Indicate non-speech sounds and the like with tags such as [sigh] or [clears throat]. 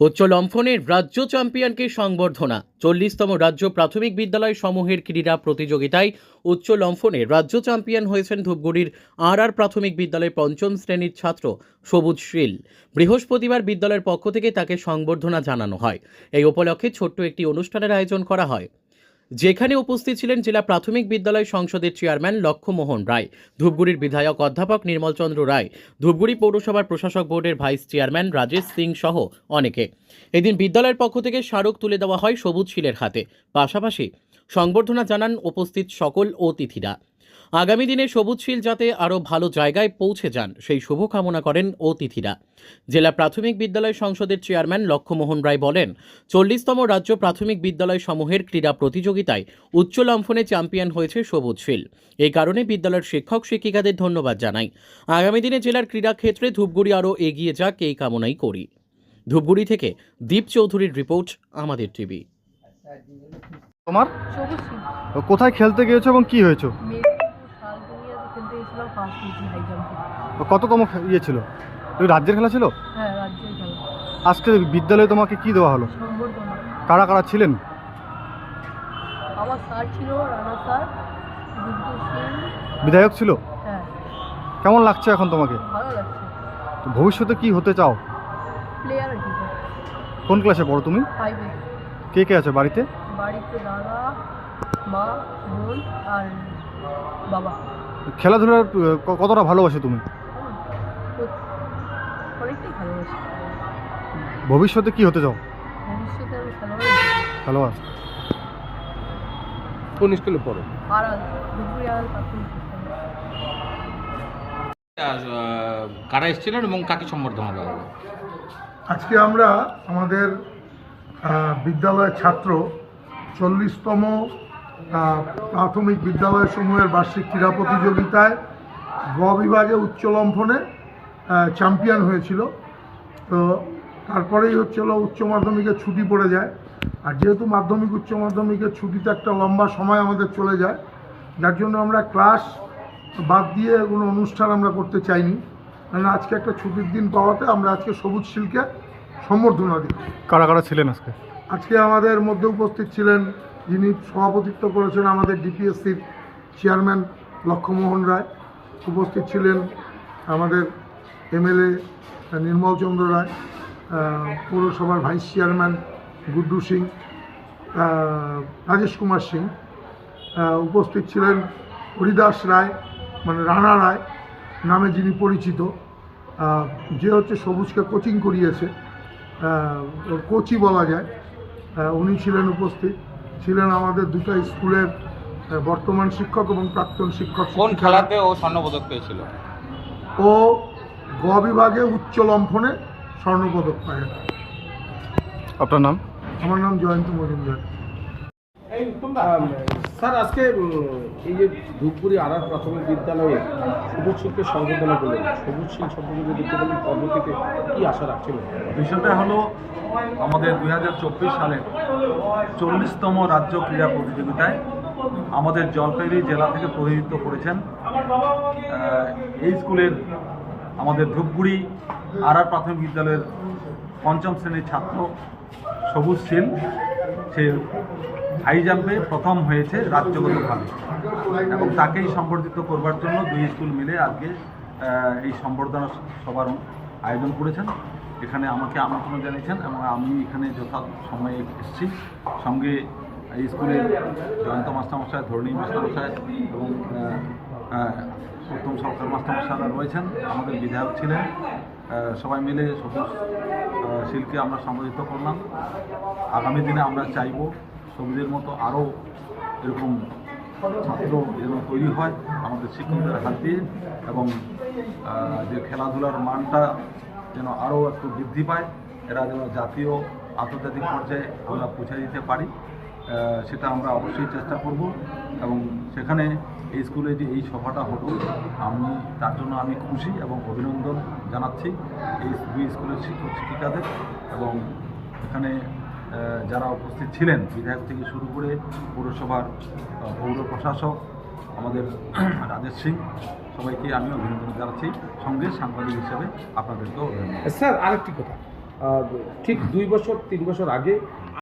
উচ্চ লম্ফনের রাজ্য চ্যাম্পিয়নকে সংবর্ধনা। চল্লিশতম রাজ্য প্রাথমিক বিদ্যালয় সমূহের ক্রীড়া প্রতিযোগিতায় উচ্চ লম্ফনে রাজ্য চ্যাম্পিয়ন হয়েছেন ধূপগুড়ির আর আর প্রাথমিক বিদ্যালয়ের পঞ্চম শ্রেণির ছাত্র সবুজ শীল। বৃহস্পতিবার বিদ্যালয়ের পক্ষ থেকে তাকে সংবর্ধনা জানানো হয়। এই উপলক্ষে ছোট্ট একটি অনুষ্ঠানের আয়োজন করা হয়। যেখানে উপস্থিত ছিলেন জেলা প্রাথমিক বিদ্যালয় সংসদের চেয়ারম্যান লক্ষ্যমোহন রায়, ধূপগুড়ির বিধায়ক অধ্যাপক নির্মলচন্দ্র রায়, ধূপগুড়ি পৌরসভার প্রশাসক বোর্ডের ভাইস চেয়ারম্যান রাজেশ সিং সহ অনেকে। এদিন বিদ্যালয়ের পক্ষ থেকে স্মারক তুলে দেওয়া হয় সবুজ শিলের হাতে। পাশাপাশি সংবর্ধনা জানান উপস্থিত সকল অতিথিরা। আগামী দিনে সবুজ শিল যাতে আরও ভালো জায়গায় পৌঁছে যান, সেই শুভকামনা করেন অতিথিরা। জেলা প্রাথমিক বিদ্যালয় সংসদের চেয়ারম্যান লক্ষ্যমোহন রায় বলেন, চল্লিশতম রাজ্য প্রাথমিক বিদ্যালয় সমূহের ক্রীড়া প্রতিযোগিতায় উচ্চ লম্ফনে চ্যাম্পিয়ন হয়েছে সবুজ শিল এই কারণে বিদ্যালয়ের শিক্ষক শিক্ষিকাদের ধন্যবাদ জানাই। আগামী দিনে জেলার ক্রীড়া ক্ষেত্রে ধূপগুড়ি আরও এগিয়ে যাক এই কামনাই করি। ধূপগুড়ি থেকে দীপ চৌধুরীর রিপোর্ট, আমাদের টিভি। তোমার? কোথায় খেলতে গিয়েছো এবং কি হয়েছো? কততম ইয়ে ছিল? রাজ্যের খেলা ছিল? হ্যাঁ আজকে বিদ্যালয়ে তোমাকে কি দেওয়া হলো? কারা কারা ছিলেন? আমার স্যার ছিল রানা স্যার বিধায়ক ছিল? হ্যাঁ। কেমন লাগছে এখন তোমাকে? ভবিষ্যতে কি হতে চাও? কোন ক্লাসে পড়ো তুমি? কে কে আছে বাড়িতে? বাড়িতে দাদা মা বোন আর বাবা। খেলাধুলার কতটা ভালোবাসো তুমি? অনেকটাই ভালোবাসি। ভবিষ্যতে কি হতে চাও? ভবিষ্যতে আমি খেলোয়াড় খেলোয়াড় কোন স্কুলে পড়ো? আর আর কারা এসেছিলেন এবং কাকে সম্বর্ধনা দেওয়া হলো আজকে আমরা আমাদের বিদ্যালয়ের ছাত্র চল্লিশতম প্রাথমিক বিদ্যালয় সমূহের বার্ষিক ক্রীড়া প্রতিযোগিতায় গ বিভাগে উচ্চ লম্ফনে চ্যাম্পিয়ন হয়েছিল। তো তারপরেই হচ্ছে হলো উচ্চ মাধ্যমিকে ছুটি পড়ে যায়। আর যেহেতু মাধ্যমিক, উচ্চ মাধ্যমিকের ছুটিতে একটা লম্বা সময় আমাদের চলে যায়, যার জন্য আমরা ক্লাস বাদ দিয়ে কোনো অনুষ্ঠান আমরা করতে চাইনি। কারণ আজকে একটা ছুটির দিন পাওয়াতে আমরা আজকে সবুজ শিলকে সম্বর্ধনা দিই কারা কারা ছিলেন আজকে? আজকে আমাদের মধ্যে উপস্থিত ছিলেন যিনি সভাপতিত্ব করেছেন আমাদের ডিপিএসসির চেয়ারম্যান লক্ষ্যমোহন রায়। উপস্থিত ছিলেন আমাদের এমএলএ নির্মলচন্দ্র রায় পৌরসভার ভাইস চেয়ারম্যান গুড্ডু সিং রাজেশ কুমার সিং উপস্থিত ছিলেন হরিদাস রায় মানে রানা রায় নামে যিনি পরিচিত যে হচ্ছে সবুজকে কোচিং করিয়েছে কোচই বলা যায়। উনি ছিলেন উপস্থিত। ছিলেন আমাদের দুটো স্কুলের বর্তমান শিক্ষক এবং প্রাক্তন শিক্ষক কোন খেলাতে ও স্বর্ণপদক পেয়েছিল? ও গ বিভাগে উচ্চ লম্ফনে স্বর্ণপদক পায়। আপনার নাম? আমার নাম জয়ন্ত মজুমদার। স্যার আজকে এই যে ধূপগুড়ি আড়ার প্রাথমিক বিদ্যালয়ে সবুজ শিল্পকে সংবর্ধনা করলেন সবুজ শিল সম্পর্কে বলেন পদ্ধতিতে কী আশা রাখছিলেন বিষয়টা হলো আমাদের দুই হাজার চব্বিশ সালের চল্লিশতম রাজ্য ক্রীড়া প্রতিযোগিতায় আমাদের জলপাইগুড়ি জেলা থেকে প্রতিনিধিত্ব করেছেন এই স্কুলের আমাদের ধূপগুড়ি আর আর প্রাথমিক বিদ্যালয়ের পঞ্চম শ্রেণির ছাত্র সবুজ শীল সে হাই জাম্পে প্রথম হয়েছে রাজ্যগতভাবে। এবং তাকেই সম্বর্ধিত করবার জন্য দুই স্কুল মিলে আজকে এই সম্বর্ধনা সভার আয়োজন করেছেন। এখানে আমাকে আমন্ত্রণ জানিয়েছেন এবং আমি এখানে যথা সময়ে এসেছি। সঙ্গে এই স্কুলের জয়ন্ত মাস্টারমশাই, ধরণী মাস্টারমশাই এবং উত্তম সরকার মাস্টারমশাইরা রয়েছেন। আমাদের বিধায়ক ছিলেন। সবাই মিলে সবুজ শিলকে আমরা সম্বোধিত করলাম। আগামী দিনে আমরা চাইব সবুজের মতো আরও এরকম ছাত্র যেন তৈরি হয় আমাদের শিক্ষকদের হাত দিয়ে এবং যে খেলাধুলার মানটা যেন আরও একটু বৃদ্ধি পায়, এরা যেন জাতীয় আন্তর্জাতিক পর্যায়ে আমরা পৌঁছে দিতে পারি। সেটা আমরা অবশ্যই চেষ্টা করব এবং সেখানে এই স্কুলে যে এই সভাটা হলো, আমি, তার জন্য আমি খুশি এবং অভিনন্দন জানাচ্ছি এই দুই স্কুলের শিক্ষক শিক্ষিকাদের এবং এখানে যারা উপস্থিত ছিলেন, বিধায়ক থেকে শুরু করে পৌরসভার পৌর প্রশাসক, আমাদের [clears throat] রাজেশ সিং, সবাইকে আমি অভিনন্দন জানাচ্ছি। সঙ্গে সাংবাদিক হিসেবে আপনাদেরকেও অভিনন্দন। স্যার, আরেকটি কথা। ঠিক দুই বছর, তিন বছর আগে